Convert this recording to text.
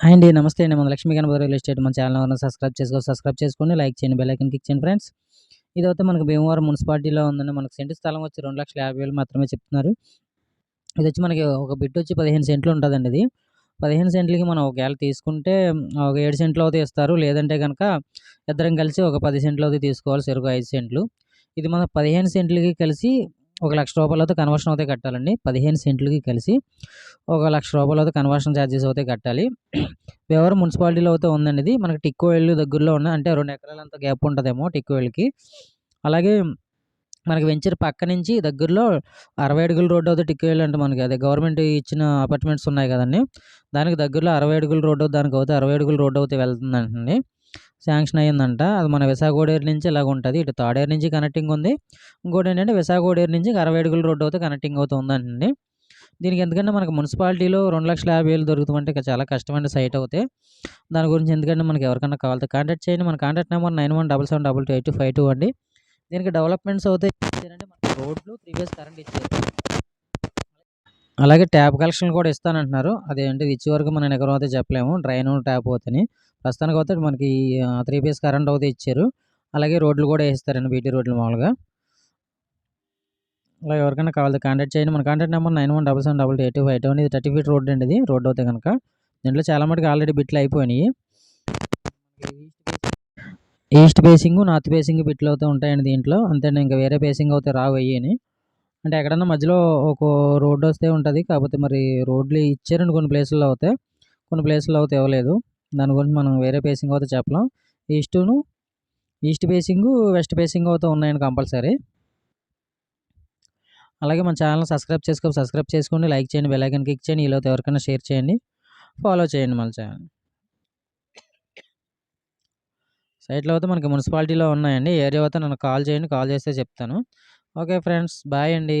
Hi అండి నమస్తే అండి. మన లక్ష్మీ గణపతి రియల్ ఎస్టేట్ మన ఛానల్ ఎవరైనా సబ్స్క్రైబ్ చేసుకో సబ్స్క్రైబ్ చేసుకోండి. లైక్ చేయండి బెల్ ఐకన్ క్లిక్ చేయండి ఫ్రెండ్స్. ఇదైతే మనకు భీమవరం మున్సిపాలిటీలో ఉందండి. మనకు సెంటు స్థలం వచ్చి రెండు లక్షల యాభై వేలు మాత్రమే చెప్తున్నారు. ఇది వచ్చి మనకి ఒక బిట్ వచ్చి పదిహేను సెంట్లు ఉంటుందండి ఇది. పదిహేను సెంట్లకి మనం ఒకవేళ తీసుకుంటే ఒక ఏడు సెంట్లు అవుతే ఇస్తారు. లేదంటే కనుక ఇద్దరం కలిసి ఒక పది సెంట్లు అవుతే తీసుకోవాలి. సరుకు ఐదు సెంట్లు. ఇది మన పదిహేను సెంట్లకి కలిసి ఒక లక్ష రూపాయలతో కన్వర్షన్ అయితే కట్టాలండి. పదిహేను సెంట్లకి కలిసి ఒక లక్ష రూపాయలతో కన్వర్షన్ ఛార్జెస్ అయితే కట్టాలి. వ్యవహారం మున్సిపాలిటీలో అయితే ఉందండి ఇది. మనకి టిక్కో దగ్గరలో ఉన్న అంటే రెండు ఎకరాల అంత గ్యాప్ ఉంటుందేమో టిక్కో వెళ్ళకి అలాగే మనకి వెంచర్ పక్క నుంచి దగ్గరలో అరవై అడుగుల రోడ్డు అయితే టిక్కో వెళ్ళి అంటే మనకి. అదే గవర్నమెంట్ ఇచ్చిన అపార్ట్మెంట్స్ ఉన్నాయి కదండి. దానికి దగ్గరలో అరవై అడుగుల రోడ్డు దానికి అవుతే అరవై అడుగుల రోడ్డు అయితే వెళ్తుందండి శాంక్షన్ అయ్యిందంట. అది మన విశాఖోడేరు నుంచి ఇలాగ ఉంటుంది. ఇటు తాడేరు నుంచి కనెక్టింగ్ ఉంది. ఇంకోటి ఏంటంటే విశాఖోడేరు నుంచి అరవై అడుగుల రోడ్డు అయితే కనెక్టింగ్ అవుతుంది దీనికి ఎందుకంటే మనకు మున్సిపాలిటీలో రెండు లక్షల యాభై వేలు దొరుకుతుందంటే చాలా కష్టమైన సైట్ అవుతే దాని గురించి ఎందుకంటే మనకి ఎవరికైనా కావాలి కాంటాక్ట్ చేయండి. మన contact number nine one double seven double two eight five two అండి. దీనికి డెవలప్మెంట్స్ అవుతాయి మనకి రోడ్లు త్రీ ఫేస్ కరెంట్ ఇచ్చారు. అలాగే ట్యాప్ కలెక్షన్ కూడా ఇస్తానంటున్నారు. అదేంటి ఇచ్చే వరకు మనం ఎక్కడ అయితే చెప్పలేము. డ్రైన్ ట్యాప్ అవుతాయి ప్రస్తుతానికి అయితే మనకి త్రీ ఫేస్ కరెంట్ అయితే ఇచ్చారు. అలాగే రోడ్లు కూడా వేస్తారండి బీటీ రోడ్లు మామూలుగా. అలా ఎవరికైనా కావాలి కాంటాక్ట్ చేయండి. మన contact number nine one double seven double eight five ఇది థర్టీ ఫీట్ రోడ్ అండి ఇది. రోడ్ అవుతాయి కనుక. దీంట్లో చాలా మటుకు ఆల్రెడీ బిట్లు అయిపోయినాయి. ఈస్ట్ బేసింగ్ నార్త్ బేసింగ్ బిట్లు అవుతూ ఉంటాయండి దీంట్లో. అంతే ఇంకా వేరే పేసింగ్ అవుతే రావు అయ్యని. అంటే ఎక్కడన్నా మధ్యలో ఒక రోడ్డు వస్తే ఉంటుంది. కాకపోతే మరి రోడ్లు ఇచ్చారండి కొన్ని ప్లేసుల్లో అవుతాయి కొన్ని ప్లేసుల్లో అయితే ఇవ్వలేదు. దాని గురించి మనం వేరే ఫేసింగ్ అయితే చెప్పలేం. ఈస్టును ఈస్ట్ ఫేసింగు వెస్ట్ ఫేసింగ్ అయితే ఉన్నాయండి కంపల్సరీ అలాగే మన ఛానల్ సబ్స్క్రైబ్ చేసుకో సబ్స్క్రైబ్ చేసుకోండి. లైక్ చేయండి బెల్ క్లిక్ చేయండి. ఈలోతో ఎవరికైనా షేర్ చేయండి. ఫాలో చేయండి మన ఛానల్ సైట్లో అయితే మనకి మున్సిపాలిటీలో ఉన్నాయండి. ఏరియా అయితే నన్ను కాల్ చేయండి. కాల్ చేస్తే చెప్తాను. ఓకే ఫ్రెండ్స్ బాయ్ అండి.